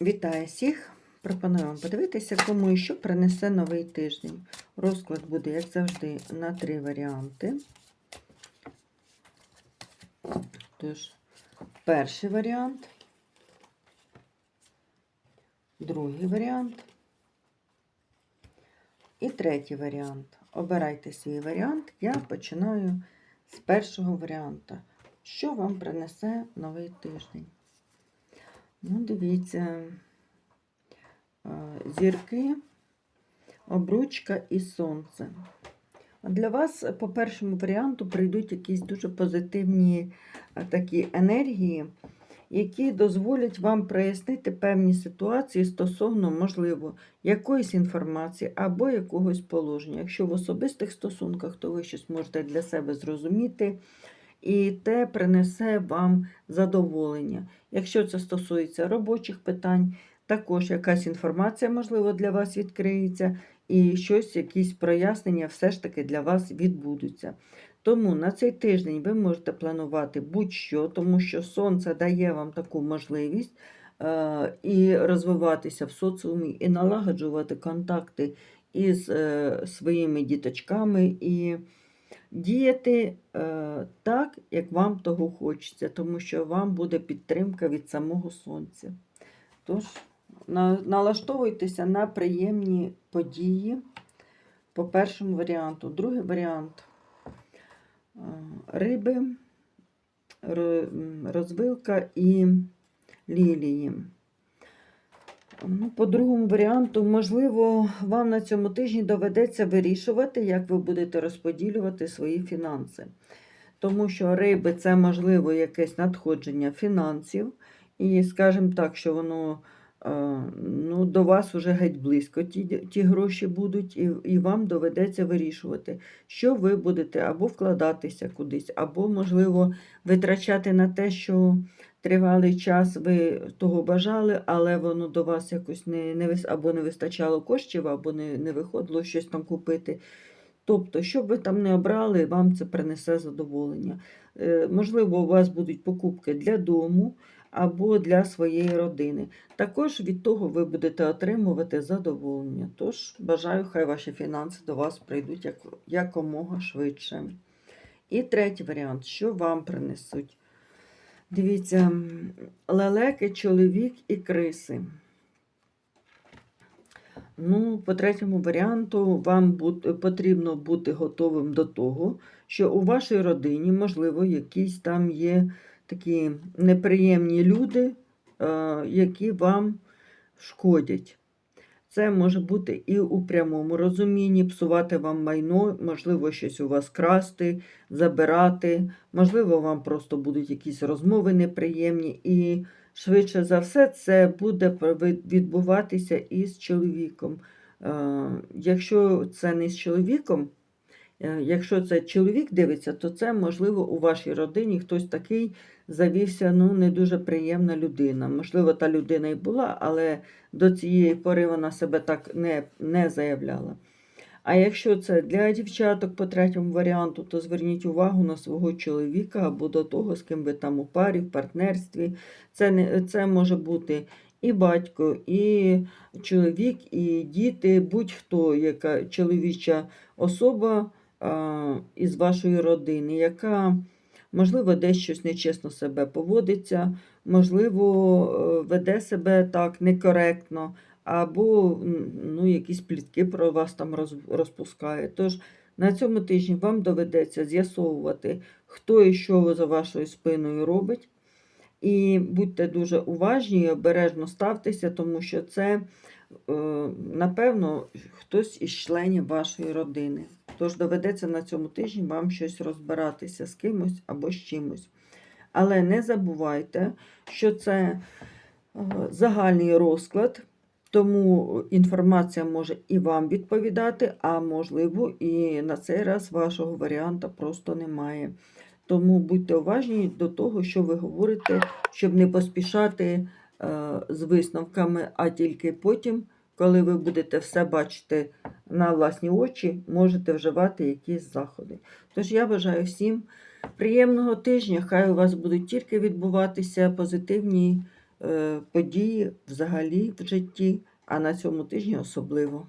Вітаю всіх! Пропоную вам подивитися, кому і що принесе новий тиждень. Розклад буде, як завжди, на три варіанти. Тож, перший варіант, другий варіант і третій варіант. Обирайте свій варіант. Я починаю з першого варіанту. Що вам принесе новий тиждень? Ну, дивіться, зірки, обручка і сонце. Для вас по першому варіанту прийдуть якісь дуже позитивні такі енергії, які дозволять вам прояснити певні ситуації стосовно, можливо, якоїсь інформації або якогось положення. Якщо в особистих стосунках, то ви щось можете для себе зрозуміти, і те принесе вам задоволення. Якщо це стосується робочих питань, також якась інформація, можливо, для вас відкриється, і щось, якісь прояснення все ж таки для вас відбудуться. Тому на цей тиждень ви можете планувати будь-що, тому що сонце дає вам таку можливість е, і розвиватися в соціумі, і налагоджувати контакти із е, своїми діточками. і діяти е, так, як вам того хочеться, тому що вам буде підтримка від самого сонця. Тож, на, налаштовуйтеся на приємні події по першому варіанту. Другий варіант е, риби, розвилка і лілії. Ну, по другому варіанту, можливо, вам на цьому тижні доведеться вирішувати, як ви будете розподілювати свої фінанси. Тому що риби це, можливо, якесь надходження фінансів. І скажімо так, що воно е, ну, до вас уже геть близько ті, ті гроші будуть, і, і вам доведеться вирішувати, що ви будете або вкладатися кудись, або, можливо, витрачати на те, що тривалий час ви того бажали, але воно до вас якось не, не або не вистачало коштів, або не, не виходило щось там купити. Тобто, що б ви там не обрали, вам це принесе задоволення. Е, можливо, у вас будуть покупки для дому або для своєї родини. Також від того ви будете отримувати задоволення. Тож бажаю, хай ваші фінанси до вас прийдуть як, якомога швидше. І третій варіант, що вам принесуть? Дивіться, лелеки, чоловік і криси. Ну, по третьому варіанту, вам потрібно бути готовим до того, що у вашій родині, можливо, якісь там є такі неприємні люди, е, які вам шкодять. Це може бути і у прямому розумінні, псувати вам майно, можливо, щось у вас красти, забирати, можливо, вам просто будуть якісь розмови неприємні. І швидше за все, це буде відбуватися із чоловіком. Е, Якщо це не з чоловіком, якщо це чоловік дивиться, то це, можливо, у вашій родині хтось такий завівся, ну, не дуже приємна людина. Можливо, та людина і була, але до цієї пори вона себе так не, не заявляла. А якщо це для дівчаток по третьому варіанту, то зверніть увагу на свого чоловіка або до того, з ким ви там у парі, в партнерстві. Це, не, це може бути і батько, і чоловік, і діти, будь-хто, яка чоловіча особа із вашої родини, яка, можливо, десь щось нечесно себе поводиться, можливо, е, веде себе так некоректно, або ну, якісь плітки про вас там розпускає. Тож на цьому тижні вам доведеться з'ясовувати, хто і що за вашою спиною робить. І будьте дуже уважні і обережно ставтеся, тому що це, е, напевно, хтось із членів вашої родини. Тож доведеться на цьому тижні вам щось розбиратися з кимось або з чимось. Але не забувайте, що це е, загальний розклад, тому інформація може і вам відповідати, а можливо, і на цей раз вашого варіанта просто немає. Тому будьте уважні до того, що ви говорите, щоб не поспішати е, з висновками, а тільки потім, коли ви будете все бачити на власні очі, можете вживати якісь заходи. Тож я бажаю всім приємного тижня. Хай у вас будуть тільки відбуватися позитивні е, події взагалі в житті, а на цьому тижні особливо.